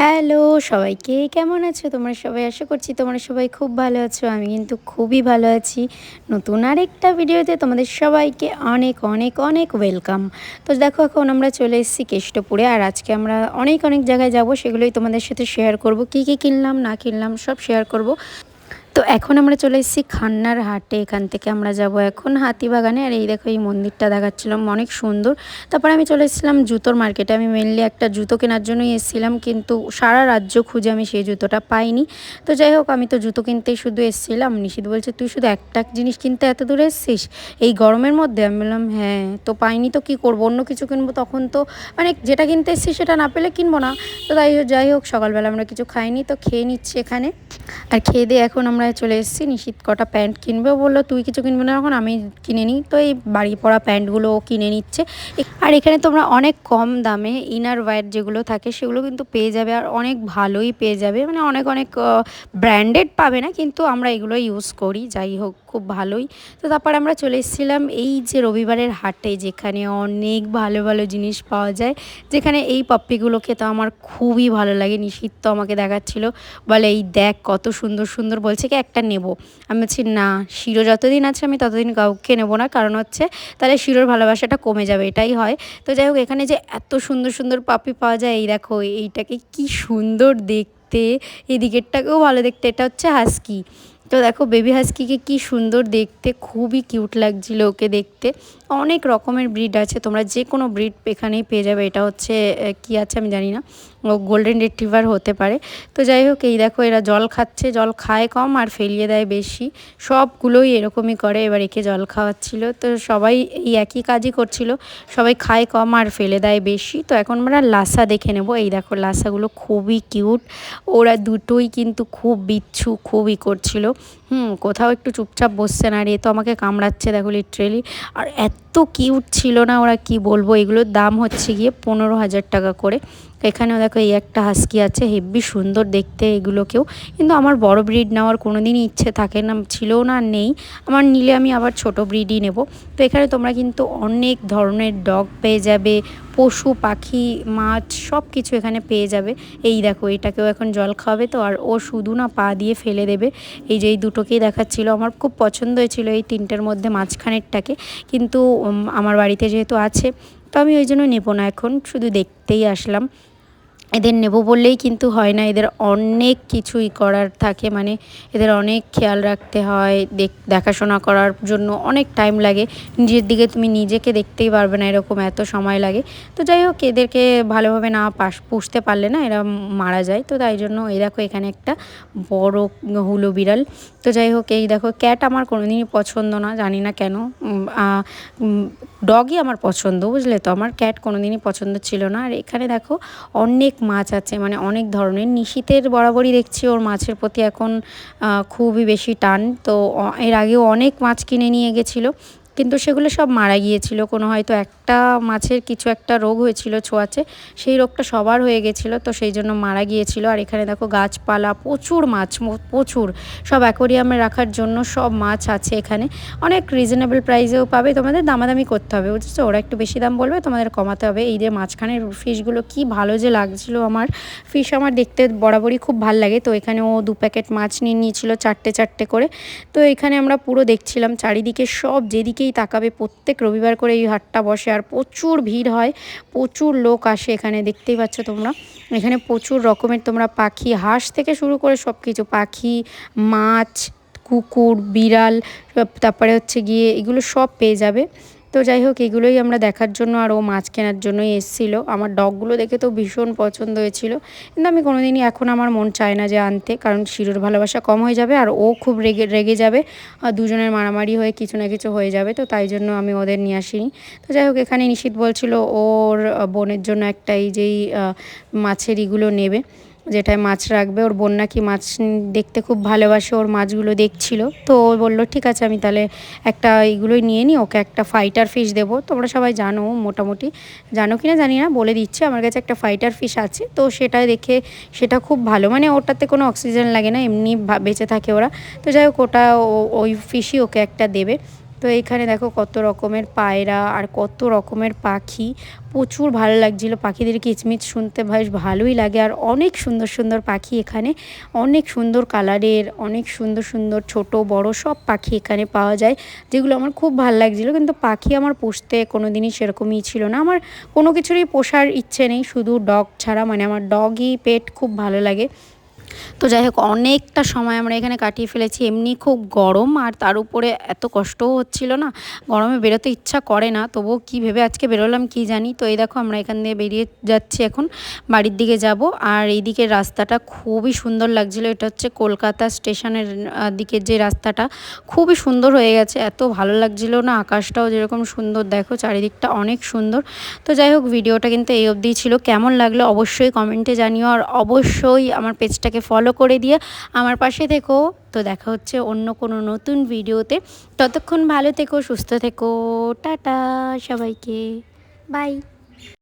Hello, সবাইকে কেমন আছো? তোমরা সবাই আশা করছি তোমরা সবাই খুব ভালো আছো, আমি কিন্তু খুবই ভালো আছি। নতুন আরেকটা ভিডিওতে তোমাদের সবাইকে অনেক অনেক অনেক ওয়েলকাম। তো দেখো, এখন আমরা চলে এসেছি কেষ্টপুরে, আর আজকে আমরা অনেক অনেক জায়গায় যাব, সেগুলোই তোমাদের সাথে শেয়ার করব। কি কি কিনলাম, না কিনলাম, সব শেয়ার করব। তো এখন আমরা চলে এসেছি খান্নার হাটে, এখান থেকে আমরা যাব এখন হাতিবাগানে। আর এই দেখো, এই মন্দিরটা দেখাচ্ছিলাম অনেক সুন্দর। তারপর আমি চলে এসেছিলাম জুতোর মার্কেটে। আমি মেনলি একটা জুতো কেনার জন্যই এসেছিলাম, কিন্তু সারা রাজ্য খুঁজে আমি সেই জুতোটা পাইনি। তো যাই হোক, আমি তো জুতো কিনতেই শুধু এসেছিলাম। নিশিত বলছে, তুই শুধু একটা জিনিস কিনতে এত দূরে এসছিস? এই গরমের মধ্যে আমি বললাম হ্যাঁ তো পাইনি তো কী করব? অন্য কিছু কিনবো তখন তো মানে যেটা কিনতে এসেছি সেটা না পেলে কিনবো না। তো তাই যাই হোক, সকালবেলা আমরা কিছু খাইনি, তো খেয়ে নিচ্ছি এখানে। আর খেয়ে দিয়ে এখন আমরা চলে এসেছি, নিশিত কটা প্যান্ট কিনবে। বলল, তুই কিছু কিনবে না এখন, আমি কিনে নিই। তো এই বাড়ি পড়া প্যান্টগুলো ও কিনে নিচ্ছে। আর এখানে তোমরা অনেক কম দামে ইনার ওয়্যার যেগুলো থাকে, সেগুলো কিন্তু পেয়ে যাবে আর অনেক ভালোই পেয়ে যাবে। মানে অনেক অনেক ব্র্যান্ডেড পাবে না, কিন্তু আমরা এগুলো ইউজ করি, যাই হোক, খুব ভালোই। তো তারপর আমরা চলে এসেছিলাম এই যে রবিবারের হাটে, যেখানে অনেক ভালো ভালো জিনিস পাওয়া যায়। যেখানে এই পপ্পিগুলো খেতে আমার খুবই ভালো লাগে। নিশিত তো আমাকে দেখাচ্ছিল। বলে, এই দেখ, কত সুন্দর সুন্দর। বলছে একটা নেব। আমি বলছি, না, শিরো যতদিন আছে আমি ততদিন কাউকে নেব না। কারণ হচ্ছে, তাহলে শিরোর ভালোবাসাটা কমে যাবে। এটাই হয়। তো যাই হোক, এখানে যে এত সুন্দর সুন্দর পাপি পাওয়া যায়, এই দেখো, এইটাকে কি সুন্দর দেখতে। এই দিকেরটাকেও ভালো দেখতে। এটা হচ্ছে হাসকি। তো দেখো বেবি হাস্কিকে কি সুন্দর দেখতে, খুবই কিউট লাগছিল ওকে দেখতে। অনেক রকমের ব্রিড আছে। তোমরা যে কোনো ব্রিড এখানেই পেয়ে যাবে। এটা হচ্ছে কি আছে আমি জানি না। গোল্ডেন রিট্রিভার হতে পারে। তো যাই হোক, এই দেখো, এরা জল খাচ্ছে। জল খায় কম আর ফেলিয়ে দেয় বেশি। সবগুলোই এরকমই করে। এবার একে জল খাওয়াচ্ছিল। তো সবাই এই একই কাজই করছিল। সবাই খায় কম আর ফেলে দেয় বেশি। তো এখন আমরা লাসা দেখে নেব। এই দেখো, লাসাগুলো খুবই কিউট ওরা দুটোই কিন্তু খুব বিচ্ছু, খুবই করছিল। হুম, কোথাও একটু চুপচাপ বসছে না আর এ তো আমাকে কামড়াচ্ছে, দেখো লিটারেলি আর এত কিউট ছিল না ওরা কি বলব? এগুলোর দাম হচ্ছে গিয়ে পনেরো হাজার টাকা করে। এখানেও দেখো এই একটা হাস্কি আছে, হেব্বি সুন্দর দেখতে এগুলোকেও। কিন্তু আমার বড় ব্রিড নেওয়ার কোনো দিনই ইচ্ছে থাকে না, ছিলও না নেই। আমার নিলে আমি আবার ছোট ব্রিডই নেব। তো এখানে তোমরা কিন্তু অনেক ধরনের ডগ পেয়ে যাবে, পশু, পাখি, মাছ সব কিছু এখানে পেয়ে যাবে। এই দেখো, এটাকেও এখন জল খাওয়াবে তো, আর ও শুধু না পা দিয়ে ফেলে দেবে। এই যে এই দুটোকেই দেখাচ্ছিল, আমার খুব পছন্দ হয়েছিল এই তিনটের মধ্যে মাঝখানেরটাকে। কিন্তু আমার বাড়িতে যেহেতু আছে, তো আমি ওই জন্য নেব না এখন, শুধু দেখতেই আসলাম। এদের নেব বললেই কিন্তু হয় না। এদের অনেক কিছুই করার থাকে মানে এদের অনেক খেয়াল রাখতে হয় দেখাশোনা করার জন্য অনেক টাইম লাগে। নিজের দিকে তুমি নিজেকে দেখতেই পারবে না এরকম এত সময় লাগে। তো যাই হোক, এদেরকে ভালোভাবে না পাশ পুষতে পারলে না এরা মারা যায়। তো তাই জন্য এই দেখো এখানে একটা বড় হুলো বিড়াল। তো যাই হোক, এই দেখো ক্যাট আমার কোনোদিনই পছন্দ না, জানি না কেন। ডগই আমার পছন্দ, বুঝলে তো? আমার ক্যাট কোনোদিনই পছন্দ ছিল না। আর এখানে দেখো অনেক মাছ আছে মানে অনেক ধরনের। নিশীতের বরাবরই দেখছি ওর মাছের প্রতি এখন খুবই বেশি টান। তো এর আগেও অনেক মাছ কিনে নিয়ে গেছিল। কিন্তু সেগুলো সব মারা গিয়েছিল। কোনো হয়তো একটা মাছের কিছু একটা রোগ হয়েছিল ছোঁয়াচে, সেই রোগটা সবার হয়ে গেছিল, তো সেই জন্য মারা গিয়েছিল। আর এখানে দেখো গাছপালা, প্রচুর মাছ প্রচুর। সব অ্যাকোরিয়ামে রাখার জন্য সব মাছ আছে এখানে। অনেক রিজনেবল প্রাইসেও পাবে, তোমাদের দামাদামি করতে হবে, বুঝেছ? ওরা একটু বেশি দাম বলবে, তোমাদের কমাতে হবে। এই যে মাঝখানের ফিশগুলো কি ভালো যে লাগছিল আমার। ফিশ আমার দেখতে বরাবরই খুব ভালো লাগে, তো এখানে ও দু প্যাকেট মাছ নিয়ে নিয়েছিল চারটে চারটে করে। তো এখানে আমরা পুরো দেখছিলাম, চারিদিকে সব যেদিকে দিকেই তাকাবে, প্রত্যেক রবিবার করে এই হাটটা বসে আর প্রচুর ভিড় হয়, প্রচুর লোক আসে এখানে, দেখতেই পাচ্ছ তোমরা। এখানে প্রচুর রকমের তোমরা পাখি, হাঁস থেকে শুরু করে সব কিছু পাখি, মাছ, কুকুর, বিড়াল, তারপরে হচ্ছে গিয়ে এগুলো সব পেয়ে যাবে। তো যাই হোক, এগুলোই আমরা দেখার জন্য আর ও মাছ কেনার জন্যই এসেছিল। আমার ডগগুলো দেখে তো ভীষণ পছন্দ হয়েছিল। কিন্তু আমি কোনোদিনই এখন আমার মন চায় না যে আনতে, কারণ শিরোর ভালোবাসা কম হয়ে যাবে আর ও খুব রেগে রেগে যাবে। দুজনের মারামারি হয়ে কিছু না কিছু হয়ে যাবে, তো তাই জন্য আমি ওদের নিয়ে আসিনি। তো যাই হোক এখানে নিশিত বলছিল ওর বোনের জন্য একটা এই যেই মাছের ইগুলো নেবে। যেটায় মাছ রাখবে, ওর বোন নাকি মাছ দেখতে খুব ভালোবাসে, ওর মাছগুলো দেখছিল। তো ও বলল, ঠিক আছে, আমি তাহলে একটা এইগুলোই নিয়ে নিই ওকে একটা ফাইটার ফিশ দেবো। তোমরা সবাই জানো, মোটামুটি জানো কি না জানি না, বলে দিচ্ছি, আমার কাছে একটা ফাইটার ফিশ আছে। তো সেটা দেখে সেটা খুব ভালো মানে ওটাতে কোনো অক্সিজেন লাগে না, এমনি বেঁচে থাকে ওরা। তো যাই হোক, ওটা ওই ফিশই ওকে একটা দেবে। তো এইখানে দেখো কত রকমের পায়রা আর কত রকমের পাখি। প্রচুর ভালো লাগছিল পাখিদের কিচমিচ শুনতে, বেশ ভালোই লাগে। আর অনেক সুন্দর সুন্দর পাখি এখানে, অনেক সুন্দর কালারের, অনেক সুন্দর সুন্দর ছোট, বড় সব পাখি এখানে পাওয়া যায়, যেগুলো আমার খুব ভালো লাগছিল। কিন্তু পাখি আমার পুষতে কোনো দিনই সেরকমই ছিল না। আমার কোনো কিছুরই পোষার ইচ্ছে নেই, শুধু ডগ ছাড়া মানে আমার ডগই পেট খুব ভালো লাগে। তো যাই হোক, অনেকটা সময় আমরা এখানে কাটিয়ে ফেলেছি। এমনি খুব গরম আর তার উপরে এত কষ্টও হচ্ছিল না। গরমে বেরোতে ইচ্ছা করে না, তবুও কী ভেবে আজকে বেরোলাম কি জানি। তো এই দেখো, আমরা এখান দিয়ে বেরিয়ে যাচ্ছি এখন, বাড়ির দিকে যাব। আর এই দিকের রাস্তাটা খুবই সুন্দর লাগছিল। এটা হচ্ছে কলকাতা স্টেশনের দিকের যে রাস্তাটা, খুবই সুন্দর হয়ে গেছে। এত ভালো লাগছিল না, আকাশটাও যেরকম সুন্দর। দেখো, চারিদিকটা অনেক সুন্দর। তো যাই হোক, ভিডিওটা কিন্তু এই অবধি ছিল। কেমন লাগল অবশ্যই কমেন্টে জানিও। আর অবশ্যই আমার পেজটাকে ফলো করে দিয়ে আমার পাশে থেকো। তো দেখা হচ্ছে অন্য কোনো নতুন ভিডিওতে। ততক্ষণ ভালো থেকো, সুস্থ থেকো। টাটা সবাইকে। বাই